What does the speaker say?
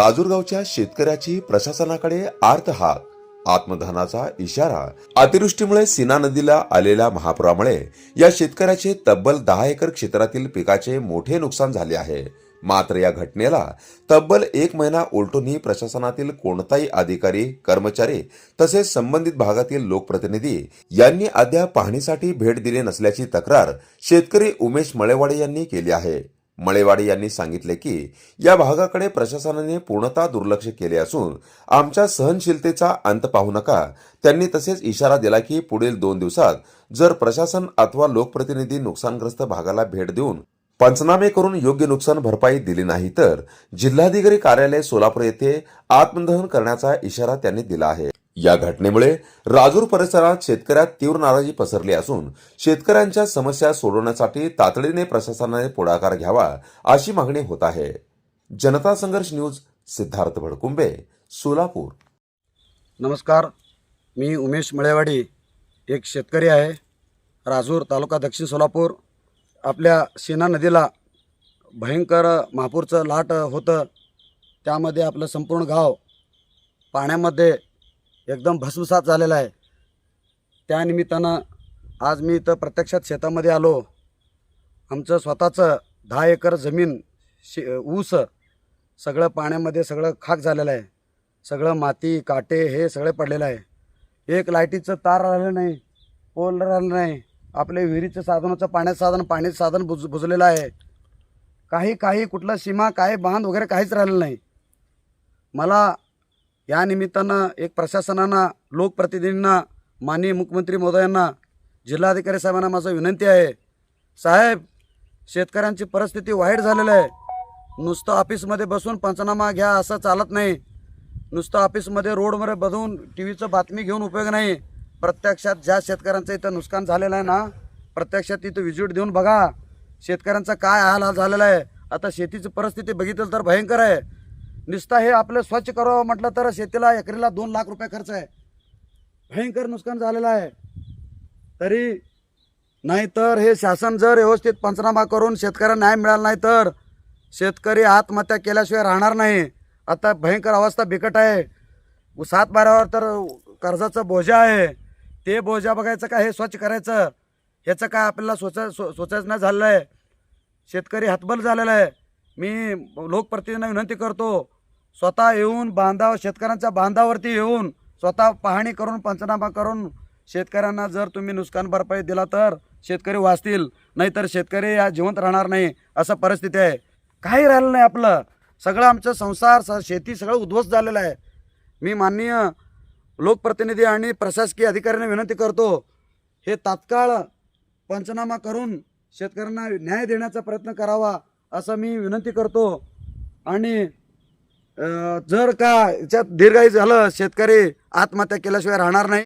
राजूरगावच्या शेतकऱ्याची प्रशासनाकडे आर्त आत्मधानाचा आत्मधनाचा इशारा. अतिवृष्टीमुळे सीना नदीला आलेल्या महापुरामुळे या शेतकऱ्याचे तब्बल दहा एकर क्षेत्रातील पिकाचे मोठे नुकसान झाले आहे. मात्र या घटनेला तब्बल एक महिना उलटूनही प्रशासनातील कोणताही अधिकारी कर्मचारी तसेच संबंधित भागातील लोकप्रतिनिधी यांनी अद्याप पाहणीसाठी भेट दिली नसल्याची तक्रार शेतकरी उमेश मळेवाडे यांनी केली आहे. मळेवाडे यांनी सांगितले की या भागाकडे प्रशासनाने पूर्णतः दुर्लक्ष केले असून आमच्या सहनशीलतेचा अंत पाहू नका. त्यांनी तसेच इशारा दिला की पुढील दोन दिवसात जर प्रशासन अथवा लोकप्रतिनिधी नुकसानग्रस्त भागाला भेट देऊन पंचनामे करून योग्य नुकसान भरपाई दिली नाही तर जिल्हाधिकारी कार्यालय सोलापूर येथे आत्मदहन करण्याचा इशारा त्यांनी दिला आहे. या घटनेमुळे राजूर परिसरात शेतकऱ्यात तीव्र नाराजी पसरली असून शेतकऱ्यांच्या समस्या सोडवण्यासाठी तातडीने प्रशासनाने पुढाकार घ्यावा अशी मागणी होत आहे. जनता संघर्ष न्यूज सिद्धार्थ भडकुंबे सोलापूर. नमस्कार. मी उमेश मळेवाडी एक शेतकरी आहे राजूर तालुका दक्षिण सोलापूर. आपल्या सेना नदीला भयंकर महापूरचं लाट होतं. त्यामध्ये आपलं संपूर्ण गाव पाण्यामध्ये एकदम भस्मसात झालेला आहे. त्यानिमित्तानं आज मी इथं प्रत्यक्षात शेतामध्ये आलो. आमचं स्वतःचं दहा एकर जमीन शे ऊस सगळं पाण्यामध्ये सगळं खाक झालेलं आहे. सगळं माती काटे हे सगळे पडलेलं आहे. एक लाईटीचं तार राहिलं नाही पोल राहिलं नाही. आपले विहिरीचं साधनाचं पाण्याचं साधन पाण्याचं साधन बुज बुजलेलं आहे. काही काही कुठलं सीमा काही बांध वगैरे काहीच राहिलं नाही. मला या निमित्तानं एक प्रशासनानं लोकप्रतिनिधींना माननीय मुख्यमंत्री महोदयांना जिल्हाधिकारी साहेबांना माझं विनंती आहे. साहेब शेतकऱ्यांची परिस्थिती वाईट झालेली आहे. नुसतं ऑफिसमध्ये बसून पंचनामा घ्या असं चालत नाही. नुसतं ऑफिसमध्ये रोडमध्ये बघून टी व्हीचं बातमी घेऊन उपयोग नाही. प्रत्यक्षात ज्या शेतकऱ्यांचं इथं नुकसान झालेलं आहे ना प्रत्यक्षात इथं विजिट देऊन बघा. शेतकऱ्यांचा काय हाल हाल झालेला आहे. आता शेतीची परिस्थिती बघितलं तर भयंकर आहे. नुसतं हे आपलं स्वच्छ करावं म्हटलं तर शेतीला एकरीला दोन लाख रुपये खर्च आहे. भयंकर नुकसान झालेलं आहे. तरी नाहीतर हे शासन जर व्यवस्थित पंचनामा करून शेतकऱ्यांना न्याय मिळाला नाही तर शेतकरी आत्महत्या केल्याशिवाय राहणार नाही. आता भयंकर अवस्था बिकट आहे. सात बारावर तर कर्जाचं बोजा आहे. ते बोजा बघायचं का हे स्वच्छ करायचं? ह्याचं काय आपल्याला सोचा सो सोचायचं नाही झालेलं आहे. शेतकरी हतबल झालेला आहे. मी लोकप्रतिनिधींना विनंती करतो स्वतः येऊन बांधाव शेतकऱ्यांच्या बांधावरती येऊन स्वतः पाहणी करून पंचनामा करून शेतकऱ्यांना जर तुम्ही नुकसान भरपाई दिला तर शेतकरी वाचतील नाहीतर शेतकरी या जिवंत राहणार नाही असं परिस्थिती आहे. काही राहिलं नाही आपलं. सगळं आमचं संसार स शेती सगळं उद्ध्वस्त झालेलं आहे. मी माननीय लोकप्रतिनिधी आणि प्रशासकीय अधिकाऱ्यांना विनंती करतो हे तात्काळ पंचनामा करून शेतकऱ्यांना न्याय देण्याचा प्रयत्न करावा. असं मी विनंती करतो. आणि जर का याच्यात दीर्घायी झालं शेतकरी आत्महत्या केल्याशिवाय राहणार नाही.